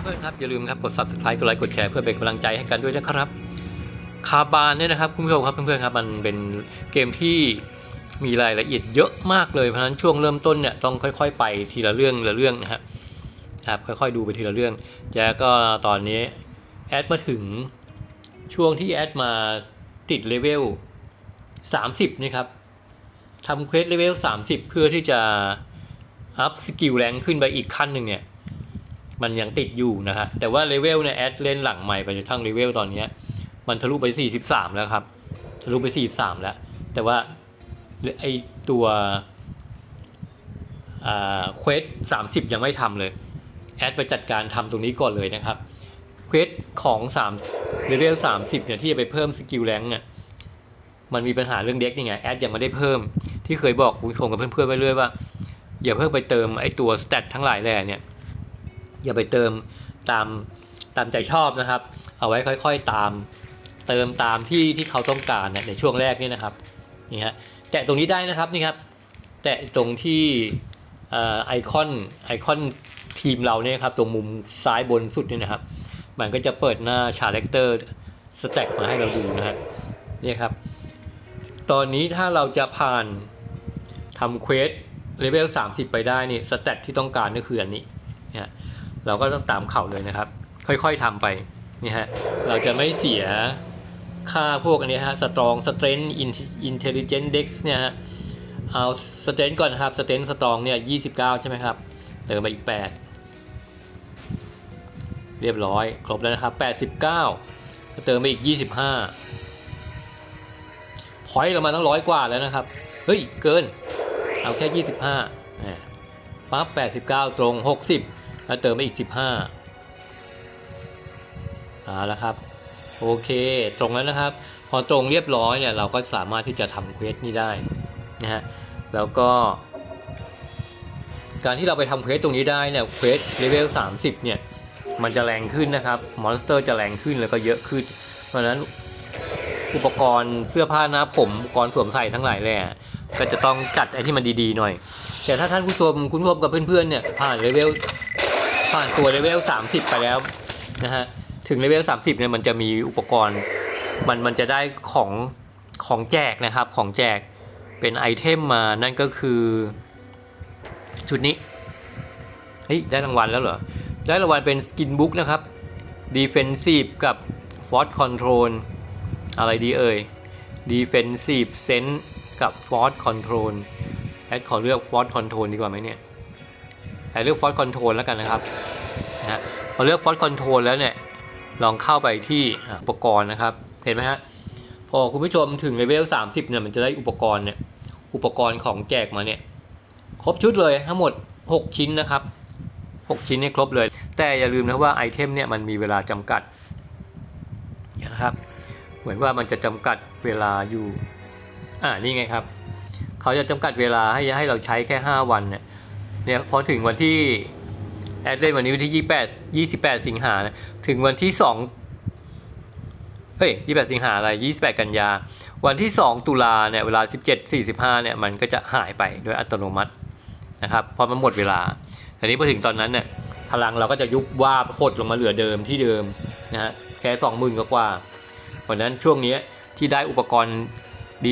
เพื่อนครับอย่าลืมครับกด subscribe กดไลค์กดแชร์เพื่อเป็นกำลังใจให้กันด้วยนะครับคาบานเนี่ยนะครับคุณผู้ชมครับเพื่อนๆครับมันเป็นเกมที่มีรายละเอียดเยอะมากเลยเพราะฉะนั้นช่วงเริ่มต้นเนี่ยต้องค่อย ๆ ไปทีละเรื่องละเรื่องนะครับครับค่อยๆดูไปทีละเรื่องแล้วก็ตอนนี้แอดมาถึงช่วงที่แอดมาติดเลเวล30นี่ครับทำเควสเลเวล30 เพื่อที่จะอัพสกิลแรงขึ้นไปอีกขั้นหนึ่งเนี่ย มันยังติดอยู่นะฮะ แต่ว่าเลเวลเนี่ยแอดเล่นหลังใหม่ไปจนทั้งเลเวลตอนนี้มันทะลุไป 43 แล้วครับ ทะลุไป 43 แล้ว แต่ว่าไอตัวเควส30ยังไม่ทำเลย แอดไปจัดการทำตรงนี้ก่อนเลยนะครับ เควสของ3เลเวล30เนี่ยที่จะไปเพิ่มสกิลแรงเนี่ยมันมีปัญหาเรื่องเด็กนี่ไงแอดยังไม่ได้เพิ่มที่เคยบอกคุณชมกับเพื่อนๆไว้เรื่อยว่า อย่าเพิ่งไปเติมไอตัวสเตตทั้งหลายแหล่เนี่ย อย่าไปเติมตามตามใจชอบนะครับ เอาไว้ค่อยๆตาม เติมตามที่ที่เขาต้องการเนี่ยในช่วงแรกนี่นะครับนี่ฮะแตะตรงนี้ได้นะครับนี่ครับแตะตรงที่ไอคอนไอคอนทีมเราเนี่ยครับตรงมุมซ้ายบนสุดนี่นะครับ มันก็จะเปิดหน้าชาเลคเตอร์สแต็กมาให้เราดูนะฮะนี่ครับ ตอนนี้ถ้าเราจะผ่านทำเควสเลเวล30 ไปได้นี่สแต็กที่ต้องการก็คืออันนี้นี่ย เราก็ต้องตามเข่าเลยนะครับ ค่อยๆทำไปนี่ฮะเราจะไม่เสียค่าพวกอันนี้ฮะ strong strength intelligent dex เนี่ยฮะเอา strength ก่อนนะครับ strength strong เนี่ย29ใช่ไหมครับเติมไปอีก8เรียบร้อย ครบแล้วนะครับ89เติมไปอีก25พอยต์เรามาตั้งร้อยกว่าแล้วนะครับ เฮ้ย เกิน เอาแค่25อ่าปั๊บ89ตรง60 แล้วเติมไปอีก 15เอาละครับ โอเค ตรงแล้วนะครับ พอตรงเรียบร้อยเนี่ย เราก็สามารถที่จะทำเควสนี้ได้นะฮะ แล้วก็ การที่เราไปทำเควสตรงนี้ได้เนี่ย เควสเลเวล30 เนี่ย มันจะแรงขึ้นนะครับ มอนสเตอร์จะแรงขึ้นแล้วก็เยอะขึ้น เพราะนั้นอุปกรณ์เสื้อผ้าหน้าผมอุปกรณ์สวมใส่ทั้งหลายแหละก็จะต้องจัดไอ้ที่มันดีๆหน่อย แต่ถ้าท่านผู้ชมคุณผู้ชมกับเพื่อนๆเนี่ยผ่านเลเวล ผ่านตัวเลเวล30 ไปแล้วนะฮะถึงเลเวล30เนี่ยมันจะมีอุปกรณ์ มันมันจะได้ของของแจกนะครับของแจกเป็นไอเทมมานั่นก็คือชุดนี้เฮ้ยได้รางวัลแล้วเหรอ ได้รางวัลเป็นสกินบุ๊กนะครับ Defensive กับ Force Control อะไรดีเอ่ย Defensive Sense กับ Force Control แอดขอเลือก Force Control ดีกว่าไหมเนี่ย แอดเลือก Force Control แล้วกันนะครับนะพอเลือก Force Control แล้วเนี่ยลองเข้าไปที่อุปกรณ์นะครับ เห็นไหมฮะพอคุณผู้ชมถึงเลเวล 30เนี่ยมันจะได้อุปกรณ์เนี่ยอุปกรณ์ของแจกมาเนี่ยครบชุดเลยทั้งหมด 6 ชิ้นนะครับ 6 ชิ้นเนี่ยครบเลย แต่อย่าลืมนะว่าไอเทมเนี่ยมันมีเวลาจำกัดนะครับ เหมือนว่ามันจะจำกัดเวลาอยู่อ่านี่ไงครับ เขาจะจำกัดเวลาให้ให้เราใช้แค่ 5 วันเนี่ย เนี่ยพอถึงวันที่แอดเล่นวันนี้วันที่28 28สิงหานะถึงวันที่2เฮ้ย28สิงหาอะไร28กันยา วันที่2ตุลาเนี่ยเวลา17.45เนี่ยมันก็จะหายไปโดยอัตโนมัตินะครับพราะมันหมดเวลาทีนี้พอถึงตอนนั้นเนี่ยพลังเราก็จะยุบวาบหดลงมาเหลือเดิมที่เดิมนะฮะแค่สองหมื่นกว่าเพราะนั้นช่วงนี้ที่ได้อุปกรณ์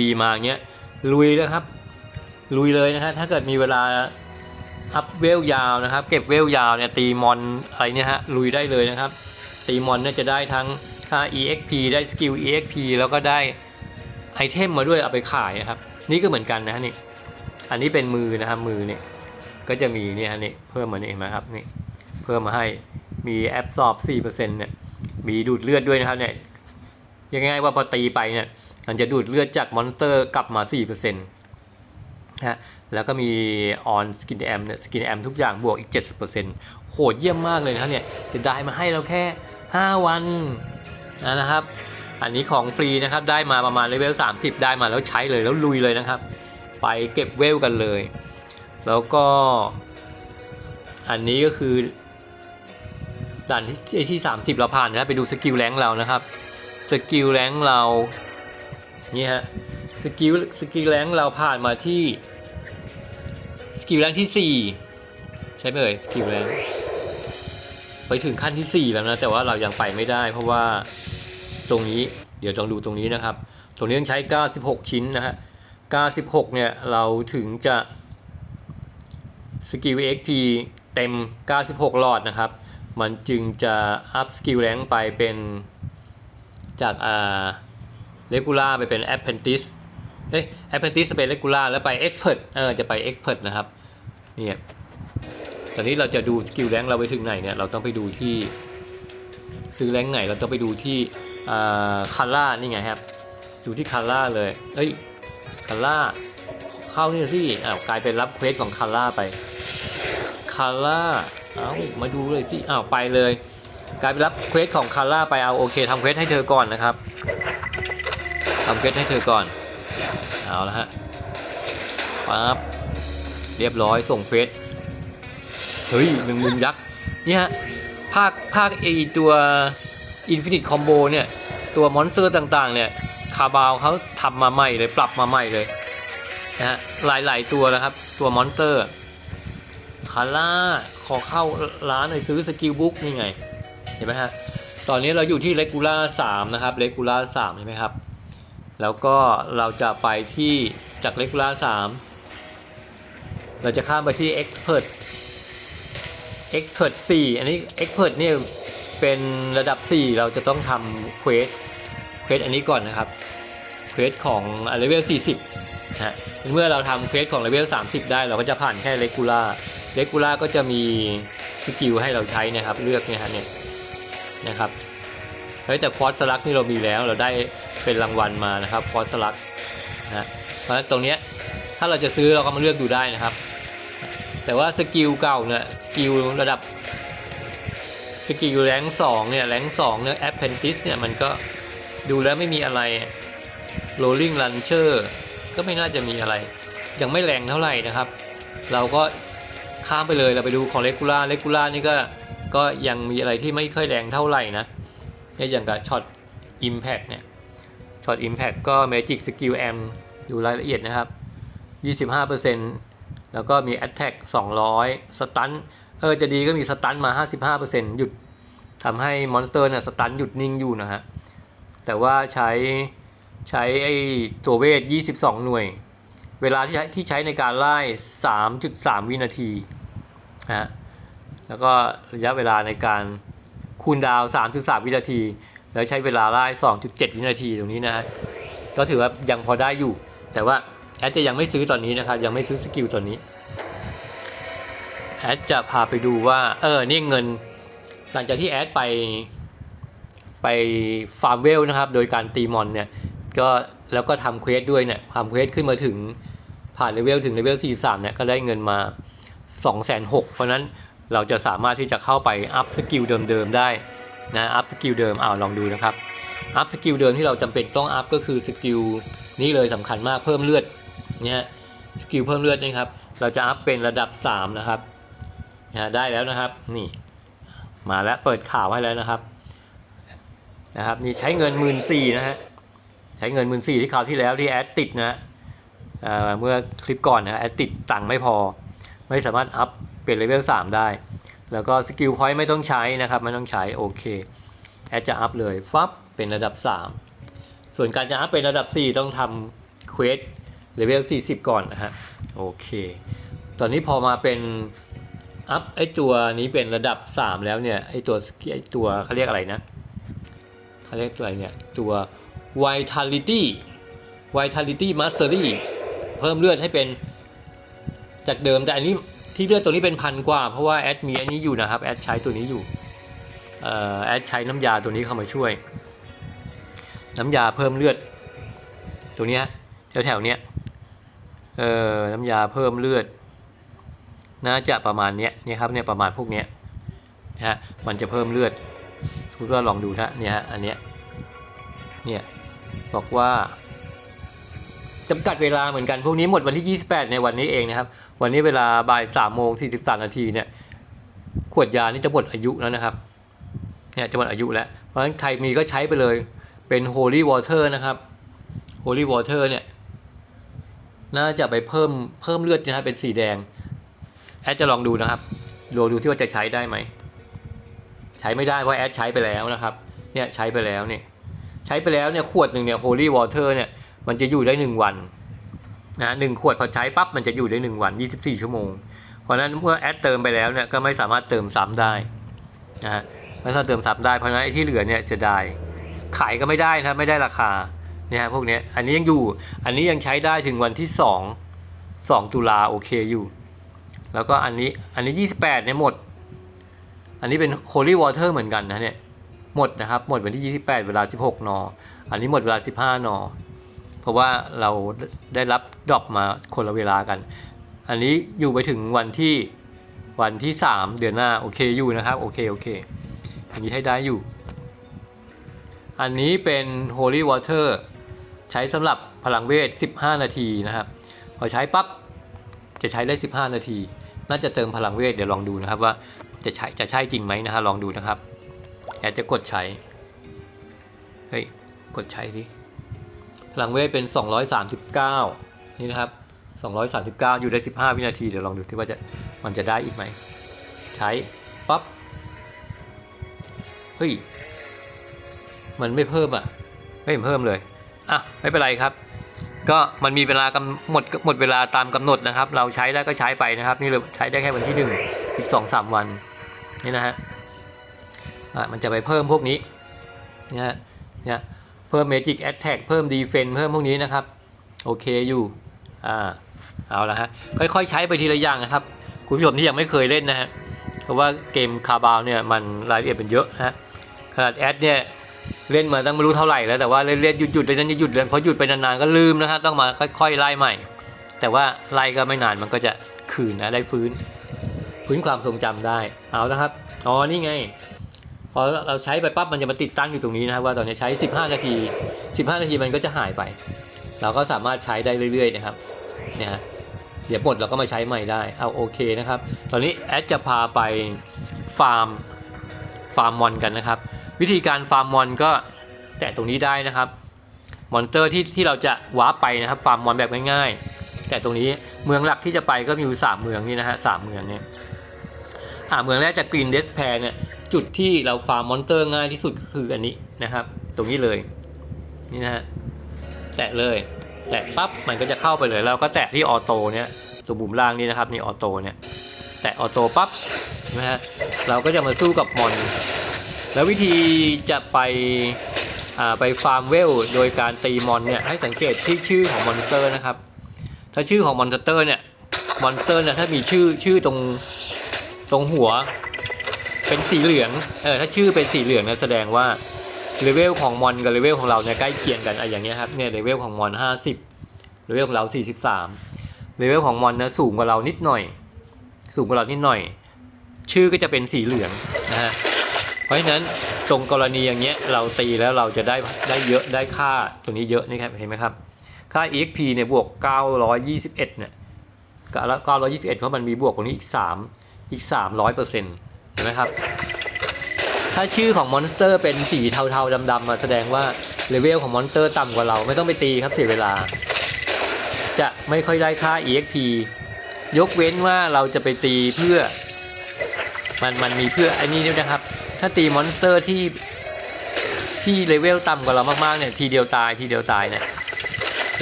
ดีๆ มาเงี้ยลุยนะครับ ลุยเลยนะฮะถ้าเกิดมีเวลา อัพเวลยาวนะครับ เก็บเวลยาวเนี่ยตีมอนอะไรเนี่ยฮะลุยได้เลยนะครับ ตีมอนเนี่ยจะได้ทั้งค่า EXP ได้สกิล EXP แล้วก็ได้ไอเทมมาด้วยเอาไปขายนะครับ นี่ก็เหมือนกันนะฮะนี่อันนี้เป็นมือนะครับมือเนี่ยก็จะมีเนี่ยฮะนี่เพิ่มมานี่เห็นไหมครับนี่เพิ่มมาให้มีแอบซอบ4%เนี่ยมีดูดเลือดด้วยนะครับเนี่ยยังไงว่าพอตีไปเนี่ยมันจะดูดเลือดจากมอนสเตอร์กลับมา 4%น ฮะแล้วก็มีออนสกินแอมเนี่ยสกินแอมทุกอย่างบวกอีก 70%โหดเยี่ยมมากเลยนะครับเนี่ยจะได้มาให้เราแค่ 5 วันนะครับ อันนี้ของฟรีนะครับได้มาประมาณเลเวล 30 ได้มาแล้วใช้เลยแล้วลุยเลยนะครับ ไปเก็บเวลกันเลย แล้วก็ อันนี้ก็คือด่านที่ที่ 30 เราผ่านนะไปดูสกิลแรงเรานะครับสกิลแรงเรานี่ฮะ กิลสกิลแรงเราผ่านมาที่สกิลแรงที่ 4 ใช่ไหมเอ่ยสกิลแรงไปถึงขั้นที่ 4 แล้วนะ แต่ว่าเรายังไปไม่ได้ เพราะว่าตรงนี้เดี๋ยวลองดูตรงนี้นะครับ ตรงนี้ต้องใช้ 96 ชิ้นนะฮะ 96 เนี่ย เราถึงจะสกิล XP เต็ม 96 หลอดนะครับ มันจึงจะอัพสกิลแรงไปเป็นจากอ่าเลกูล่าไปเป็น Apprentice เอ้ย Apprentice จะเป็ เอ้ยแอปเลกูล่าแล้วไป Expert เออจะไป Expert นะครับเนี่ยตอนนี้เราจะดูสกิลแรงเราไปถึงไหนเนี่ยเราต้องไปดูที่ซื้อแรงไหนเราต้องไปดูที่คาร่านี่ไงครับ ดูที่คาร่าเลย เอ้ยคาร่าเข้านี่สิอ้าวกลายเป็นรับเควสของคาร่าไปคาร่าเอ้ามาดูเลยสิอ้าวไปเลย กลายเป็นรับเควสของคาร่าไปเอาโอเคทำเควสให้เธอก่อนนะครับทำเควสให้เธอก่อน เอาละฮะปั๊บเรียบร้อยส่งเควสเฮ้ยหนึ่งมุมยักษ์เนี่ยฮะภาคภาคไอตัว Infinite Combo เนี่ย ตัวมอนสเตอร์ต่างๆ เนี่ยคาบาวเขาทำมาใหม่เลยปรับมาใหม่เลยนะฮะหลายๆตัวนะครับ ตัวมอนสเตอร์คาร่าขอเข้าร้านหน่อยซื้อสกิลบุ๊กนี่ไง เห็นไหมฮะ ตอนนี้เราอยู่ที่เลกูล่า3นะครับเลกูล่า3เห็นไหมครับ แล้วก็เราจะไปที่จากเลกูล่า3เราจะข้ามไปที่ Expert Expert 4 อันนี้ Expert เนี่ยเป็นระดับ 4 เราจะต้องทำเควสเควสอันนี้ก่อนนะครับเควสของเลเวล 40นะฮะเมื่อเราทำเควสของเลเวล 30 ได้ เราก็จะผ่านแค่เลกูล่าเลกูล่าก็จะมีสกิลให้เราใช้นะครับเลือกเนี่ยฮะเนี่ยนะครับ เฮ้ยแต่ฟอสสลักนี่เรามีแล้วเราได้เป็นรางวัลมานะครับฟอสสลักนะเพราะฉะนั้นตรงเนี้ยถ้าเราจะซื้อเราก็มาเลือกดูได้นะครับ แต่ว่าสกิลเก่าเนี่ยสกิลระดับสกิลแรงสองเนี่ยแรงสองเนี่ยแอปเพนติสเนี่ยมันก็ดูแล้วไม่มีอะไร rolling launcher ก็ไม่น่าจะมีอะไร ยังไม่แรงเท่าไหร่นะครับ เราก็ข้ามไปเลยเราไปดูของเลกูล่าเลกูล่านี่ก็ก็ยังมีอะไรที่ไม่ค่อยแรงเท่าไหร่นะ เนี่ยอย่างกับช็อต impact เนี่ยช็อต impact ก็ magic skill m ดูรายละเอียดนะครับ 25%แล้วก็มี Attack 200 Stun เออจะดีก็มี Stun มา 55%หยุดทำให้มอนสเตอร์เนี่ยสตันหยุดนิ่งอยู่นะฮะ แต่ว่าใช้ใช้ไอ้ตัวเวท 22 หน่วย เวลาที่ใช้ที่ใช้ในการไล่ 3.3 วินาทีนะฮะแล้วก็ระยะเวลาในการ คูลดาว 3.3 วินาที แล้วใช้เวลาไล่2.7 วินาทีตรงนี้นะฮะก็ถือว่ายังพอได้อยู่ แต่ว่าแอดจะยังไม่ซื้อตอนนี้นะครับ ยังไม่ซื้อสกิลตัวนี้แอดจะพาไปดูว่า เออนี่เงินหลังจากที่แอดไปไปฟาร์มเวลนะครับ โดยการตีมอนเนี่ยก็แล้วก็ทำเควสด้วยเนี่ยทำเควสขึ้นมาถึงผ่านเลเวลถึงเลเวล43เนี่ยก็ได้เงินมา 2,600,000เพราะนั้น เราจะสามารถที่จะเข้าไปอัพสกิลเดิมๆได้นะอัพสกิลเดิมเอาลองดูนะครับอัพสกิลเดิมที่เราจำเป็นต้องอัพก็คือสกิลนี้เลยสำคัญมากเพิ่มเลือดเนี่ยฮะสกิลเพิ่มเลือดนะครับ เราจะอัพเป็นระดับ 3 นะครับนะได้แล้วนะครับนี่มาแล้วเปิดข่าวให้แล้วนะครับนะครับนี่ใช้เงินหมื่นสี่นะฮะใช้เงินหมื่นสี่ที่คราวที่แล้วที่แอดติดนะฮะเเมื่อคลิปก่อนนะฮะแอดติดตังค์ไม่พอ ไม่สามารถอัพ เป็นเลเวล3ได้ แล้วก็สกิลพอยต์ไม่ต้องใช้นะครับไม่ต้องใช้โอเคแอดจะอัพเลยฟับเป็นระดับ 3 ส่วนการจะอัพเป็นระดับ 4 ต้องทำเควสเลเวล40 ก่อนนะฮะโอเคตอนนี้พอมาเป็นอัพไอตัวนี้เป็นระดับ 3 แล้วเนี่ยไอตัวไอตัวเขาเรียกอะไรนะเขาเรียกตัวอะไรเนี่ยตัว vitality vitality mastery เพิ่มเลือดให้เป็นจากเดิมแต่อันนี้ ที่เลือดตัวนี้เป็นพันกว่า เพราะว่าแอดมีอันนี้อยู่นะครับแอดใช้ตัวนี้อยู่แอดใช้น้ำยาตัวนี้เข้ามาช่วย น้ำยาเพิ่มเลือด ตัวนี้แถวแถวๆเนี้ยเอ่อน้ำยาเพิ่มเลือด น่าจะประมาณเนี้ยนี่ครับเนี่ยประมาณพวกเนี้ยนะฮะมันจะเพิ่มเลือดสมมติว่าลองดูนะเนี่ยฮะอันเนี้ยเนี่ยบอกว่า จำกัดเวลาเหมือนกันพวกนี้หมดวันที่ 28 ในวันนี้เองนะครับ วันนี้เวลาบ่าย3โมง43นาทีเนี่ยขวดยานี่จะหมดอายุแล้วนะครับเนี่ยจะหมดอายุแล้ว เพราะฉะนั้นใครมีก็ใช้ไปเลยเป็น holy water นะครับ holy water เนี่ยน่าจะไปเพิ่มเพิ่มเลือดนะครับเป็นสีแดงแอดจะลองดูนะครับลองดูที่ว่าจะใช้ได้ไหมใช้ไม่ได้เพราะแอดใช้ไปแล้วนะครับเนี่ยใช้ไปแล้วเนี่ยใช้ไปแล้วเนี่ยขวดหนึ่งเนี่ย holy water เนี่ย มันจะอยู่ได้หนึ่งวันนะหนึ่งขวดพอใช้ปั๊บมันจะอยู่ได้หนึ่งวัน 24 ชั่วโมง เพราะฉะนั้นเมื่อแอดเติมไปแล้วเนี่ยก็ไม่สามารถเติมซ้ำได้นะฮะไม่สามารถเติมซ้ำได้เพราะฉะนั้นไอ้ที่เหลือเนี่ยเสียดายขายก็ไม่ได้นะครับไม่ได้ราคาเนี่ยฮะพวกนี้อันนี้ยังอยู่อันนี้ยังใช้ได้ถึงวันที่ 2 2 ตุลาโอเคอยู่ แล้วก็อันนี้อันนี้ 28เนี่ยหมด อันนี้เป็น holy water เหมือนกันนะเนี่ยหมดนะครับหมดวันที่ 28 เวลา 16 น อันนี้หมดเวลา 15 น เพราะว่าเราได้รับดรอปมาคนละเวลากัน อันนี้อยู่ไปถึงวันที่วันที่ 3 เดือนหน้า โอเคอยู่นะครับโอเคโอเคอันนี้ให้ได้อยู่ อันนี้เป็น holy water ใช้สำหรับพลังเวท 15 นาทีนะครับ พอใช้ปั๊บจะใช้ได้ 15 นาที น่าจะเติมพลังเวทเดี๋ยวลองดูนะครับว่าจะใช้จะใช่จริงไหมนะฮะลองดูนะครับแอดจะกดใช้ เฮ้ย กดใช้สิ พลังเวทเป็น 239 นี่นะครับ 239 อยู่ได้ 15 วินาที เดี๋ยวลองดูที่ว่าจะมันจะได้อีกไหม ใช้ปั๊บ เฮ้ย มันไม่เพิ่มอะ ไม่เพิ่มเลย อะ ไม่เป็นไรครับ ก็มันมีเวลากำหมดหมดเวลาตามกำหนดนะครับ เราใช้ได้ก็ใช้ไปนะครับ นี่เราใช้ได้แค่วันที่หนึ่งอีกสองสามวันนี่นะฮะ อะมันจะไปเพิ่มพวกนี้นะฮะเนี่ย พิ่ม Magic Attack เพิ่ม Defense เพิ่มพวกนี้นะครับ โอเคอยู่ อ่า เอาละฮะ ค่อยๆ ใช้ไปทีละอย่างนะครับ คุณผู้ชมที่ยังไม่เคยเล่นนะฮะ เพราะว่าเกมคาบาวเนี่ยมันรายละเอียดเป็นเยอะนะฮะ ขนาดแอดเนี่ยเล่นมาตั้งไม่รู้เท่าไหร่แล้วแต่ว่าเล่นเล่นหยุดหยุดเลยนั้นหยุดเลยพอหยุดไปนานๆก็ลืมนะครับต้องมาค่อยๆไล่ใหม่ แต่ว่าไล่ก็ไม่นานมันก็จะคืนนะได้ฟื้น ฟื้นความทรงจำได้ เอาละครับ อ๋อนี่ไง พอเราใช้ไปปั๊บมันจะมาติดตั้งอยู่ตรงนี้นะครับว่าตอนนี้ใช้ 15 นาที 15 นาทีมันก็จะหายไป เราก็สามารถใช้ได้เรื่อยๆนะครับเนี่ยฮะเดี๋ยวหมดเราก็มาใช้ใหม่ได้เอาโอเคนะครับ ตอนนี้แอดจะพาไปฟาร์มฟาร์มมอนกันนะครับ วิธีการฟาร์มมอนก็แตะตรงนี้ได้นะครับมอนสเตอร์ที่ที่เราจะวาร์ปไปนะครับฟาร์มมอนแบบง่ายๆ แต่ตรงนี้เมืองหลักที่จะไปก็มีอยู่สามเมืองนี่นะฮะสามเมืองเนี่ยอ่าเมืองแรกจากกรีนเดสแพร์เนี่ย จุดที่เราฟาร์มมอนสเตอร์ง่ายที่สุดก็คืออันนี้นะครับ ตรงนี้เลยนี่นะฮะแตะเลย แตะปั๊บมันก็จะเข้าไปเลยแล้วก็แตะที่ออโต้เนี่ยตรงมุมล่างนี่นะครับนี่ออโต้เนี่ยแตะออโต้ปั๊บนะฮะเราก็จะมาสู้กับมอน แล้ววิธีจะไปอ่าไปฟาร์มเวลโดยการตีมอนเนี่ยให้สังเกตที่ชื่อของมอนสเตอร์นะครับ ถ้าชื่อของมอนสเตอร์เนี่ยมอนสเตอร์เนี่ยถ้ามีชื่อชื่อตรงตรงหัว เป็นสีเหลือง เออถ้าชื่อเป็นสีเหลืองนี่ยแสดงว่าเลเวลของมอนกับเลเวลของเราเนี่ยใกล้เคียงกันอะอย่างเงี้ยครับเนี่ยเลเวลของมอน50เลเวลของเรา43เลเวลของมอนนะสูงกว่าเรานิดหน่อย สูงกว่าเรานิดหน่อย ชื่อก็จะเป็นสีเหลืองนะฮะเพราะฉะนั้นตรงกรณีอย่างเงี้ยเราตีแล้วเราจะได้ได้เยอะได้ค่าตัวนี้เยอะนี่ครับเห็นไหมครับค่า exp เนี่ยบวก 921เนี่ย921 เพราะมันมีบวกตรงนี้อีก 3 อีก 300เปอร์เซ็นต์ เห็นไหมครับ ถ้าชื่อของมอนสเตอร์เป็นสีเทาๆดำๆมาแสดงว่าเลเวลของมอนสเตอร์ต่ำกว่าเราไม่ต้องไปตีครับเสียเวลา จะไม่ค่อยได้ค่า exp ยกเว้นว่าเราจะไปตีเพื่อ มันมันมีเพื่อไอ้นี่ด้วยนะครับ ถ้าตีมอนสเตอร์ที่ที่เลเวลต่ำกว่าเรามากๆเนี่ยทีเดียวตายทีเดียวตายเนี่ย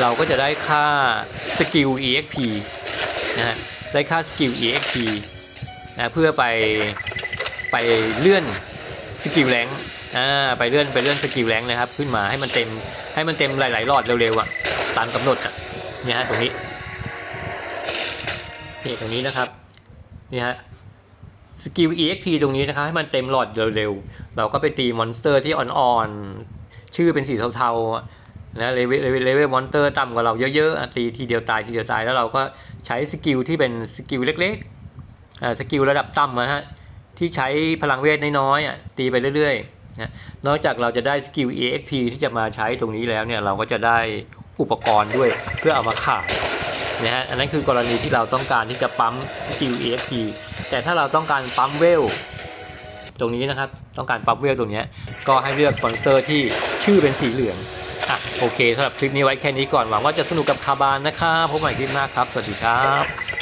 เราก็จะได้ค่าสกิล exp นะฮะได้ค่าสกิล exp นะเพื่อไป ไปเลื่อนสกิลแรงอ่าไปเลื่อนไปเลื่อนสกิลแรงนะครับ ขึ้นมาให้มันเต็มให้มันเต็มหลายๆหลอดเร็วๆอะตามกำหนดอะเนี่ยฮะตรงนี้นี่ตรงนี้นะครับนี่ฮะสกิล EXP ตรงนี้นะครับให้มันเต็มหลอดเร็วๆ เราก็ไปตีมอนสเตอร์ที่อ่อนๆ ชื่อเป็นสีเทาๆนะเลเวลเลเวลเลเวลมอนสเตอร์ต่ำกว่าเราเยอะๆตีทีเดียวตายทีเดียวตายแล้วเราก็ใช้สกิลที่เป็นสกิลเล็กๆสกิลระดับต่ำนะฮะ ที่ใช้พลังเวทน้อยๆตีไปเรื่อยๆนะนอกจากเราจะได้สกิล EXP ที่จะมาใช้ตรงนี้แล้วเนี่ยเราก็จะได้อุปกรณ์ด้วยเพื่อเอามาขายนะฮะอันนั้นคือกรณีที่เราต้องการที่จะปั๊มสกิล EXP แต่ถ้าเราต้องการปั๊มเวลตรงนี้นะครับต้องการปั๊มเวลตรงนี้ก็ให้เลือกมอนสเตอร์ที่ชื่อเป็นสีเหลืองอะโอเคสำหรับคลิปนี้ไว้แค่นี้ก่อนหวังว่าจะสนุกกับคาบานนะครับพบใหม่คลิปหน้าครับ สวัสดีครับ